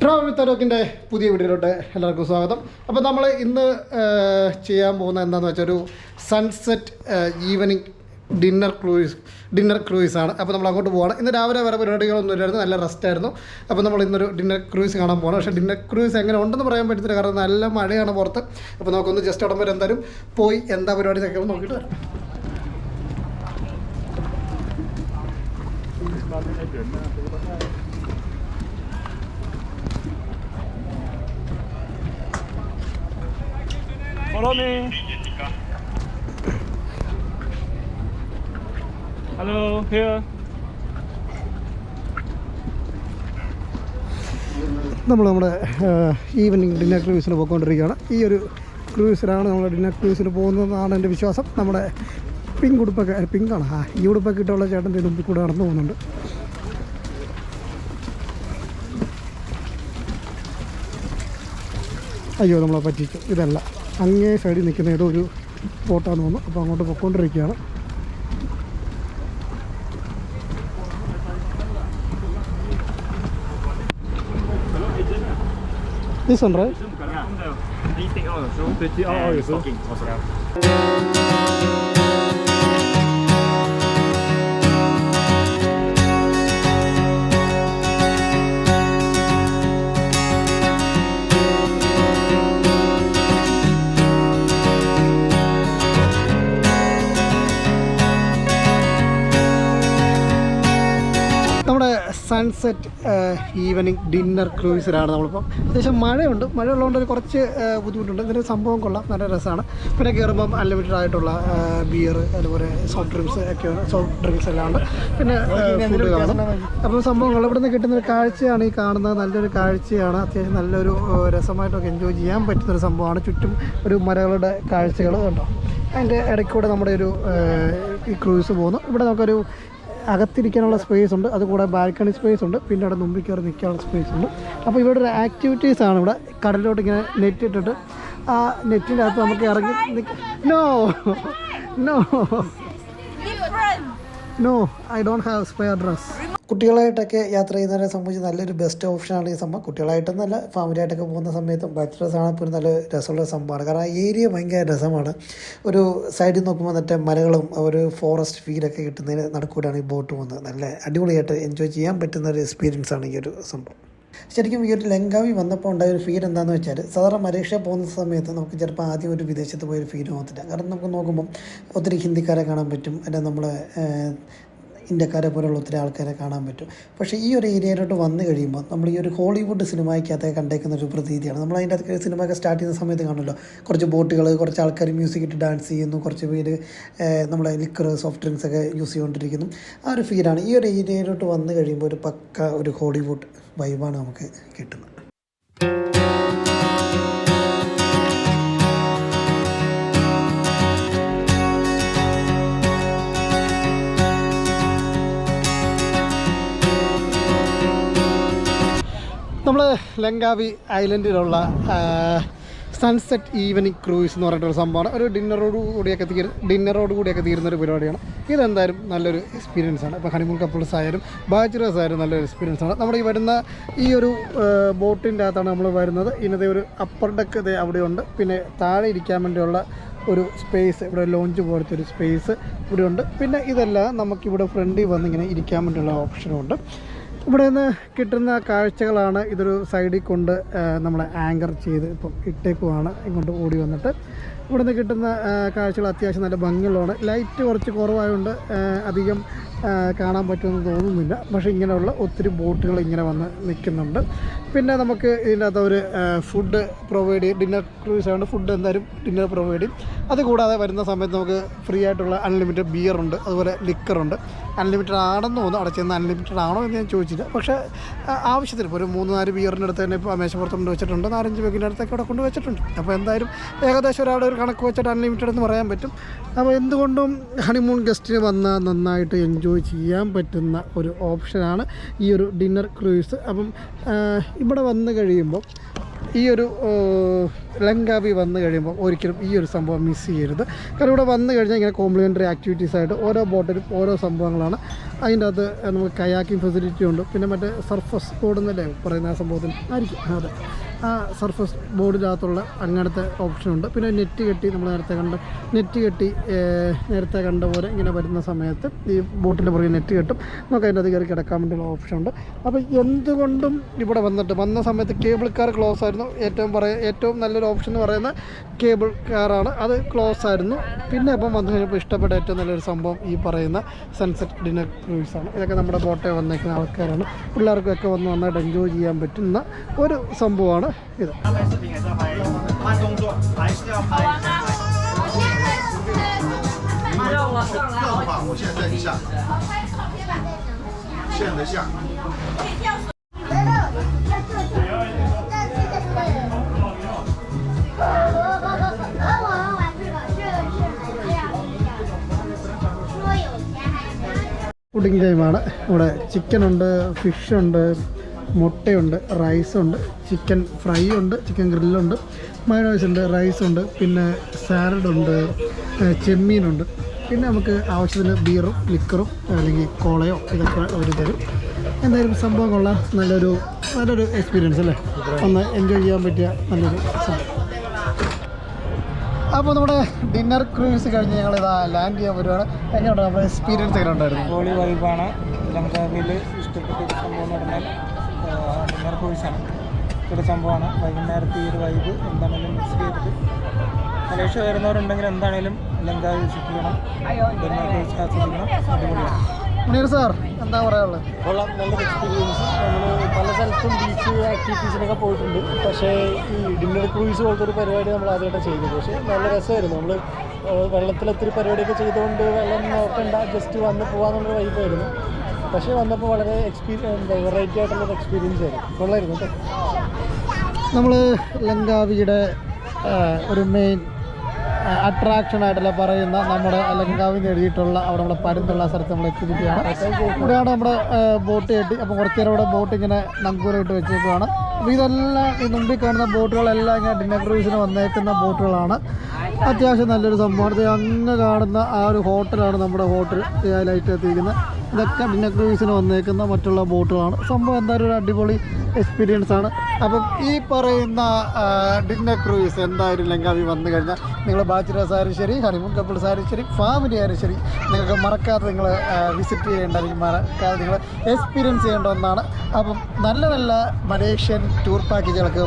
Travel with പുതിയ വീഡിയോയിലോട്ട് എല്ലാവർക്കും സ്വാഗതം. അപ്പോൾ നമ്മൾ ഇന്ന് ചെയ്യാൻ പോകുന്ന എന്താണെന്ന് വെച്ചാൽ ഒരു sunset evening dinner cruise dinner cruise ആണ്. അപ്പോൾ നമ്മൾ അങ്ങോട്ട് പോകണം ഇന്ന് രാവിലെ വേറെ പരിപാടികളൊന്നും ഇല്ലായിരുന്നു. നല്ല റെസ്റ്റ് ആയിരുന്നു. അപ്പോൾ നമ്മൾ ഇന്നൊരു ഡിന്നർ ക്രൂയിസ് കാണാൻ പോകണം പക്ഷേ ഡിന്നർ ക്രൂയിസ് എങ്ങനെ ഉണ്ടെന്ന് പറയാൻ പറ്റത്തില്ല. കാരണം നല്ല മഴയാണ് പുറത്ത്. അപ്പോൾ നമുക്കൊന്ന് ജസ്റ്റ് ഉടൻ വരെ എന്തായാലും പോയി എന്താ പരിപാടി എന്നൊക്കെ നോക്കിയിട്ട് വരാം. Follow me. Hello, here. നമ്മൾ നമ്മുടെ ഈവനിങ് ഡിന്നർ ക്രൂസിന് പോയിക്കൊണ്ടിരിക്കുകയാണ്. ഈ ഒരു ക്രൂസിലാണ് നമ്മൾ ഡിന്നർ ക്രൂസിന് പോകുന്നതെന്നാണ് എന്റെ വിശ്വാസം. നമ്മുടെ പിങ്ക് ഉടുപ്പൊക്കെ പിങ്കാണ് ആ ഈ ഉടുപ്പൊക്കെ ഇട്ടുള്ള ചേട്ടൻ ഇതിന് മുമ്പിൽ കൂടെ നടന്നു പോകുന്നുണ്ട്. അയ്യോ നമ്മളെ പറ്റിച്ചു. ഇതല്ല. അങ്ങേ സൈഡിൽ നിൽക്കുന്ന ഏതോ ഒരു ബോട്ടാന്ന് തോന്നുന്നു അപ്പോൾ അങ്ങോട്ട് പൊയ്ക്കൊണ്ടിരിക്കുകയാണ് ദിസ് ഉണ്ട് Anything else? So, pretty all you talking. നമ്മുടെ സൺസെറ്റ് ഈവനിങ് ഡിന്നർ ക്രൂയിസിലാണ് നമ്മളിപ്പോൾ അത്യാവശ്യം മഴയുണ്ട്. മഴ ഉള്ളതുകൊണ്ട് കുറച്ച് ബുദ്ധിമുട്ടുണ്ട്. ഇതിന്റെ സംഭവം കൊള്ളാം. നല്ല രസമാണ്. പിന്നെ കയറുമ്പം അൺലിമിറ്റഡ് ആയിട്ടുള്ള ബിയർ അതുപോലെ സോഫ്റ്റ് ഡ്രിങ്ക്സ് ഒക്കെ സോഫ്റ്റ് ഡ്രിങ്ക്സ് എല്ലാം ഉണ്ട്. പിന്നെ ഫുഡ് കാണും. അപ്പം സംഭവങ്ങൾ ഇവിടെ നിന്ന് കിട്ടുന്ന ഒരു കാഴ്ചയാണ് ഈ കാണുന്നത്. നല്ലൊരു കാഴ്ചയാണ്. അത്യാവശ്യം നല്ലൊരു രസമായിട്ടൊക്കെ എൻജോയ് ചെയ്യാൻ പറ്റുന്നൊരു സംഭവമാണ്. ചുറ്റും ഒരു മരകളുടെ കാഴ്ചകൾ കണ്ടോ? അതിന്റെ ഇടയ്ക്കൂടെ നമ്മുടെ ഒരു ഈ ക്രൂസ് പോകുന്നു. ഇവിടെ നമുക്കൊരു അകത്തിരിക്കാനുള്ള സ്പേസ് ഉണ്ട്. അതുകൂടെ ബാൽക്കണി സ്പേസ് ഉണ്ട്. പിന്നെ അവിടെ മുമ്പിൽ കയറി നിൽക്കാനുള്ള സ്പേസ് ഉണ്ട്. അപ്പോൾ ഇവിടെ ഒരു ആക്ടിവിറ്റീസ് ആണ് ഇവിടെ. കടലിലോട്ട് ഇങ്ങനെ നെറ്റ് ഇട്ടിട്ട്. ആ നെറ്റിന്റെ അകത്ത് നമുക്ക് ഇറങ്ങി no no no I don't have spare dress കുട്ടികളായിട്ടൊക്കെ യാത്ര ചെയ്യുന്നവരെ സംബന്ധിച്ച് നല്ലൊരു ബെസ്റ്റ് ഓപ്ഷനാണ് ഈ സംഭവം. കുട്ടികളായിട്ടൊന്നല്ല ഫാമിലിയായിട്ടൊക്കെ പോകുന്ന സമയത്തും ബാച്ചിലേഴ്സ് ആണെങ്കിൽ ഇപ്പോൾ നല്ല രസമുള്ള സംഭവമാണ്. കാരണം ആ ഏരിയ ഭയങ്കര രസമാണ്. ഒരു സൈഡിൽ നോക്കുമ്പോൾ മറ്റേ മലകളും ഒരു ഫോറസ്റ്റ് ഫീലൊക്കെ കിട്ടുന്നതിന് നടക്കൂടാണ് ഈ ബോട്ട് പോകുന്നത്. നല്ല അടിപൊളിയായിട്ട് എൻജോയ് ചെയ്യാൻ പറ്റുന്ന ഒരു എക്സ്പീരിയൻസ് ആണ് ഈ ഒരു സംഭവം. ശരിക്കും ഈ ഒരു ലങ്കാവി വന്നപ്പോൾ ഉണ്ടായ ഒരു ഫീൽ എന്താണെന്ന് വെച്ചാൽ സാധാരണ മലേഷ്യ പോകുന്ന സമയത്ത് നമുക്ക് ചിലപ്പോൾ ആദ്യം ഒരു വിദേശത്ത് പോയൊരു ഫീൽ തോന്നത്തില്ല. കാരണം നമുക്ക് നോക്കുമ്പം ഒത്തിരി ഹിന്ദിക്കാരെ കാണാൻ പറ്റും. അല്ലെ നമ്മളെ ഇന്ത്യക്കാരെ പോലെയുള്ള ഒത്തിരി ആൾക്കാരെ കാണാൻ പറ്റും. പക്ഷേ ഈ ഒരു ഏരിയയിലോട്ട് വന്നു കഴിയുമ്പോൾ നമ്മൾ ഈ ഒരു ഹോളിവുഡ് സിനിമയ്ക്കകത്തൊക്കെ കണ്ടേക്കുന്ന ഒരു പ്രതീതിയാണ്. നമ്മൾ അതിന്റെ അകത്ത് സിനിമയൊക്കെ സ്റ്റാർട്ട് ചെയ്യുന്ന സമയത്ത് കാണുമല്ലോ? കുറച്ച് ബോട്ടുകൾ കുറച്ച് ആൾക്കാർ മ്യൂസിക് ഇട്ട് ഡാൻസ് ചെയ്യുന്നു കുറച്ച് പേര് നമ്മളെ ലിക്കർ സോഫ്റ്റ് ഡ്രിങ്ക്സ് ഒക്കെ യൂസ് ചെയ്തുകൊണ്ടിരിക്കുന്നു. ആ ഒരു ഫീലാണ് ഈ ഒരു ഏരിയയിലോട്ട് വന്നു കഴിയുമ്പോൾ ഒരു പക്ക ഒരു ഹോളിവുഡ് വൈബാണ് നമുക്ക് കിട്ടുന്നത്. നമ്മൾ ലങ്കാവി ഐലൻഡിലുള്ള സൺസെറ്റ് ഈവനിങ് ക്രൂയിസ് എന്ന് പറഞ്ഞിട്ടൊരു സംഭവമാണ്. ഒരു ഡിന്നറോട് കൂടിയൊക്കെ തീർ ഡിന്നറോട് കൂടിയൊക്കെ തീരുന്ന ഒരു പരിപാടിയാണ്. ഇതെന്തായാലും നല്ലൊരു എക്സ്പീരിയൻസ് ആണ്. ഇപ്പോൾ ഹണിമൂൺ കപ്പിൾസ് ആയാലും ബാച്ചിലേഴ്സ് ആയാലും നല്ലൊരു എക്സ്പീരിയൻസ് ആണ്. നമ്മുടെ ഈ വരുന്ന ഈ ഒരു ബോട്ടിന്റെ അകത്താണ് നമ്മൾ വരുന്നത്. ഇന്നത്തെ ഒരു അപ്പർ ഡെക്ക് ഇത് അവിടെയുണ്ട്. പിന്നെ താഴെ ഇരിക്കാൻ വേണ്ടിയുള്ള ഒരു സ്പേസ് ഇവിടെ ലോഞ്ച് പോലത്തെ ഒരു സ്പേസ് ഇവിടെയുണ്ട്. പിന്നെ ഇതെല്ലാം നമുക്കിവിടെ ഫ്രണ്ടിൽ വന്നിങ്ങനെ ഇരിക്കാൻ വേണ്ടിയുള്ള ഓപ്ഷനും ഉണ്ട്. ഇവിടെ നിന്ന് കിട്ടുന്ന കാഴ്ചകളാണ് ഇതൊരു സൈഡിൽ കൊണ്ട് നമ്മൾ ആങ്കർ ചെയ്ത് ഇപ്പം ഇട്ടേക്കുവാണ് ഇങ്ങോട്ട് ഓടി വന്നിട്ട്. ഇവിടെ നിന്ന് കിട്ടുന്ന കാഴ്ചകൾ അത്യാവശ്യം നല്ല ഭംഗിയുള്ളതാണ്. ലൈറ്റ് കുറച്ച് കുറവായതുകൊണ്ട് അധികം കാണാൻ പറ്റുമെന്ന് തോന്നുന്നില്ല. പക്ഷേ ഇങ്ങനെയുള്ള ഒത്തിരി ബോട്ടുകൾ ഇങ്ങനെ വന്ന് നിൽക്കുന്നുണ്ട്. പിന്നെ നമുക്ക് ഇതിന്റെ അകത്ത് ഒരു ഫുഡ് പ്രൊവൈഡ് ചെയ്യും. ഡിന്നർ ക്രൂസ് ആയതുകൊണ്ട് ഫുഡ് എന്തായാലും ഡിന്നർ പ്രൊവൈഡ് ചെയ്യും. അതുകൂടാതെ വരുന്ന സമയത്ത് നമുക്ക് ഫ്രീ ആയിട്ടുള്ള അൺലിമിറ്റഡ് ബിയർ ഉണ്ട്. അതുപോലെ ലിക്കർ ഉണ്ട്. അൺലിമിറ്റഡ് ആണെന്ന് തോന്നുന്നു. അവിടെ ചെന്ന് അൺലിമിറ്റഡ് ആണോ എന്ന് ഞാൻ ചോദിച്ചില്ല. പക്ഷേ ആവശ്യത്തിന് ഇപ്പോൾ ഒരു മൂന്ന് നാല് ബിയറിന്റെ അടുത്ത് തന്നെ ഇപ്പോൾ മേശപ്പുറത്ത് കൊണ്ട് വെച്ചിട്ടുണ്ട്. നാലഞ്ച് പേക്കിന്റെ അടുത്തൊക്കെ അവിടെ കൊണ്ട് വെച്ചിട്ടുണ്ട്. അപ്പോൾ എന്തായാലും ഏകദേശം ഒരാളുടെ ഒരു കണക്ക് വെച്ചിട്ട് അൺലിമിറ്റഡ് എന്ന് പറയാൻ പറ്റും. അപ്പോൾ എന്തുകൊണ്ടും ഹണിമൂൺ ഗസ്റ്റിന് വന്നാൽ നന്നായിട്ട് എൻജോയ് ചെയ്യാൻ പറ്റുന്ന ഒരു ഓപ്ഷനാണ് ഈ ഒരു ഡിന്നർ ക്രൂയിസ് അപ്പം ഇവിടെ വന്ന് കഴിയുമ്പോൾ ഈ ഒരു ലങ്കാവി വന്നു കഴിയുമ്പോൾ ഒരിക്കലും ഈ ഒരു സംഭവം മിസ് ചെയ്യരുത്. കാരണം ഇവിടെ വന്നു കഴിഞ്ഞാൽ ഇങ്ങനെ കോംപ്ലിമെന്ററി ആക്ടിവിറ്റീസ് ആയിട്ട് ഓരോ ബോട്ടിലും ഓരോ സംഭവങ്ങളാണ്. അതിന്റെ അകത്ത് നമുക്ക് കയാക്കിംഗ് ഫെസിലിറ്റി ഉണ്ട്. പിന്നെ മറ്റേ സർഫസ് ബോർഡ് എന്നല്ലേ പറയുന്ന ആ സംഭവത്തിൽ? ആയിരിക്കും. അതെ. ആ സർഫസ് ബോർഡിനകത്തുള്ള അങ്ങനത്തെ ഓപ്ഷനുണ്ട് പിന്നെ നെറ്റ് കെട്ടി നമ്മൾ നേരത്തെ കണ്ട നെറ്റ് കെട്ടി നേരത്തെ കണ്ട പോലെ ഇങ്ങനെ വരുന്ന സമയത്ത് ഈ ബോട്ടിന്റെ പുറകെ നെറ്റ് കെട്ടും. നമുക്ക് അതിന്റെ അത് കയറി കിടക്കാൻ വേണ്ടിയുള്ള ഓപ്ഷനുണ്ട് അപ്പോൾ എന്തുകൊണ്ടും ഇവിടെ വന്നിട്ട് വന്ന സമയത്ത് കേബിൾ കാർ ക്ലോസ് ആയിരുന്നു. ഏറ്റവും പറയ ഏറ്റവും നല്ലൊരു ഓപ്ഷൻ എന്ന് പറയുന്നത് കേബിൾ കാറാണ് അത് ക്ലോസ് ആയിരുന്നു. പിന്നെ അപ്പം വന്നു കഴിഞ്ഞപ്പോൾ ഇഷ്ടപ്പെട്ട ഏറ്റവും നല്ലൊരു സംഭവം ഈ പറയുന്ന സൺസെറ്റ് ഡിന്നർ ക്രൂയിസാണ് ഇതൊക്കെ നമ്മുടെ ബോട്ടേ വന്നേക്കുന്ന ആൾക്കാരാണ്. പിള്ളേർക്കൊക്കെ വന്ന് നന്നായിട്ട് എൻജോയ് ചെയ്യാൻ പറ്റുന്ന ഒരു സംഭവമാണ്. 他拍视频还是要拍慢动作，还是要拍。让的话，我现在在下，现在下。我们玩这个，这个是很亮的，说有钱还是？ ഫുഡിങ് ടൈമാണ് ഇവിടെ ചിക്കൻ ഉണ്ട് ഫിഷ് ഉണ്ട് മുട്ടയുണ്ട് റൈസുണ്ട് ചിക്കൻ ഫ്രൈ ഉണ്ട് ചിക്കൻ ഗ്രില്ലുണ്ട് മൈനോയിസ് ഉണ്ട് റൈസ് ഉണ്ട് പിന്നെ സാലഡ് ഉണ്ട് ഏഹ് ചെമ്മീനുണ്ട്. പിന്നെ നമുക്ക് ആവശ്യത്തിന് ബീറും ലിക്കറും അല്ലെങ്കിൽ കോളയോ ഇതൊക്കെ അവർ തരും. എന്തായാലും സംഭവം നല്ലൊരു നല്ലൊരു എക്സ്പീരിയൻസ് അല്ലേ? ഒന്ന് എൻജോയ് ചെയ്യാൻ പറ്റിയ നല്ലൊരു സംഭവം. അപ്പോൾ നമ്മുടെ ഡിന്നർ ക്രൂസ് കഴിഞ്ഞ് ഞങ്ങൾ ഇതാ ലാൻഡ് ചെയ്യാൻ വരുവാണ് എങ്ങനെയുണ്ട് നമ്മുടെ എക്സ്പീരിയൻസ് എങ്ങനെ ഉണ്ടായിരുന്നു വൈബാണ് ലങ്കാവിൽ ഇഷ്ടപ്പെട്ട സംഭവം എന്ന് പറഞ്ഞാൽ ഡിന്നർ കോഴ്സാണ് ഒരു സംഭവമാണ്. വൈകുന്നേരത്തെ ഈ ഒരു വൈബ് എന്താണെങ്കിലും മിസ് ചെയ്തിട്ട് മലേഷ്യ വരുന്നവരുണ്ടെങ്കിൽ എന്താണേലും ലങ്കാവ് വിസിറ്റ് ചെയ്യണം. ഡിന്നർ കോഴ്സ് ആസ്വദിക്കണം അടിപൊളിയാണ്. മുനീർ സാർ എന്താ പറയാനുള്ളത് കൊള്ളാം. നല്ലൊരു എക്സ്പീരിയൻസ് നമ്മൾ പല സ്ഥലത്തും ബീച്ച് ആക്ടിവിറ്റീസിനൊക്കെ പോയിട്ടുണ്ട്. പക്ഷേ ഈ ഡിന്നർ ക്രൂയിസ് പോലത്തെ ഒരു പരിപാടി നമ്മൾ ആദ്യമായിട്ടാണ് ചെയ്തത്. പക്ഷേ നല്ല രസമായിരുന്നു. നമ്മൾ വെള്ളത്തിൽ ഒത്തിരി പരിപാടിയൊക്കെ ചെയ്തുകൊണ്ട് വെള്ളം നോക്കണ്ട ജസ്റ്റ് വന്ന് പോകാമെന്നുള്ള വൈബായിരുന്നു പക്ഷേ വന്നപ്പോൾ വളരെ എക്സ്പീരിയൻസ് എന്താ വെറൈറ്റി ആയിട്ടുള്ളൊരു എക്സ്പീരിയൻസ് ആയിരുന്നു. കൊള്ളായിരുന്നു കേട്ടോ. നമ്മൾ ലങ്കാവിയുടെ ഒരു മെയിൻ അട്രാക്ഷൻ ആയിട്ടുള്ള പറയുന്ന നമ്മുടെ ലങ്കാവിൽ നിന്ന് എഴുതിയിട്ടുള്ള അവിടെ നമ്മുടെ പരുന്തുള്ള സ്ഥലത്ത് നമ്മൾ എത്തിയിരിക്കുകയാണ്. ഇവിടെയാണ് നമ്മുടെ ബോട്ട് കെട്ടി അപ്പോൾ കുറച്ച് നേരം ഇവിടെ ബോട്ട് ഇങ്ങനെ നങ്കൂരായിട്ട് വെച്ചേക്കുവാണ്. അപ്പോൾ ഇതെല്ലാം ഈ മുമ്പിൽ കാണുന്ന ബോട്ടുകളെല്ലാം ഇങ്ങനെ ഡിന്നർ ക്രൂസിന് വന്നേക്കുന്ന ബോട്ടുകളാണ്. അത്യാവശ്യം നല്ലൊരു സംഭവമാണ്. അങ്ങ് കാണുന്ന ആ ഒരു ഹോട്ടലാണ് നമ്മുടെ ഹോട്ടൽ ലൈറ്റ് എത്തിയിരിക്കുന്നത്. ഇതൊക്കെ ഡിന്നർ ക്രൂസിന് വന്നേക്കുന്ന മറ്റുള്ള ബോട്ടുകളാണ്. സംഭവം എന്തായാലും ഒരു അടിപൊളി എക്സ്പീരിയൻസ് ആണ്. അപ്പം ഈ പറയുന്ന ഡിന്നർ ക്രൂയിസ് എന്തായാലും ലങ്കാവി വന്നു കഴിഞ്ഞാൽ നിങ്ങൾ ബാച്ചിലേഴ്സ് ആയാലും ശരി ഹണിമൂൺ കപ്പിൾസ് ആയാലും ശരി ഫാമിലി ആയാലും ശരി നിങ്ങൾക്ക് മറക്കാതെ നിങ്ങൾ വിസിറ്റ് ചെയ്യേണ്ട അല്ലെങ്കിൽ മറക്കാതെ നിങ്ങൾ എക്സ്പീരിയൻസ് ചെയ്യേണ്ട ഒന്നാണ്. അപ്പം നല്ല നല്ല മലേഷ്യൻ ടൂർ പാക്കേജുകൾക്ക്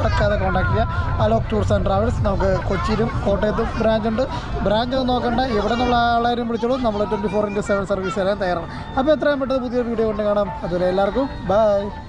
മറക്കാതെ കോൺടാക്ട് ചെയ്യുക അലോക് ടൂർസ് ആൻഡ് ട്രാവൽസ് നമുക്ക് കൊച്ചിയിലും കോട്ടയത്തും ബ്രാഞ്ച് ഉണ്ട്. ബ്രാഞ്ച് നോക്കണ്ട? എവിടെ നിന്നുള്ള ആളാരും വിളിച്ചോളൂ. നമ്മൾ twenty four into seven service തരാൻ തയ്യാറാണ്. അപ്പോൾ എത്രയും പെട്ടെന്ന് പുതിയൊരു വീഡിയോ കൊണ്ട് കാണാം. അതുവരെ എല്ലാവർക്കും ബൈ